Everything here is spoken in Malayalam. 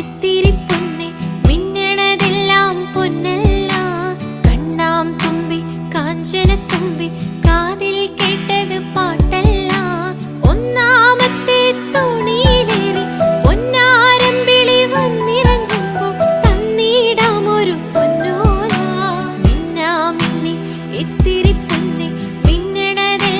ഇത്തിരി പൊന്നെ മിന്നണതെല്ലാം പൊന്നല്ല. കണ്ണാം തുമ്പി കാഞ്ചന തുമ്പി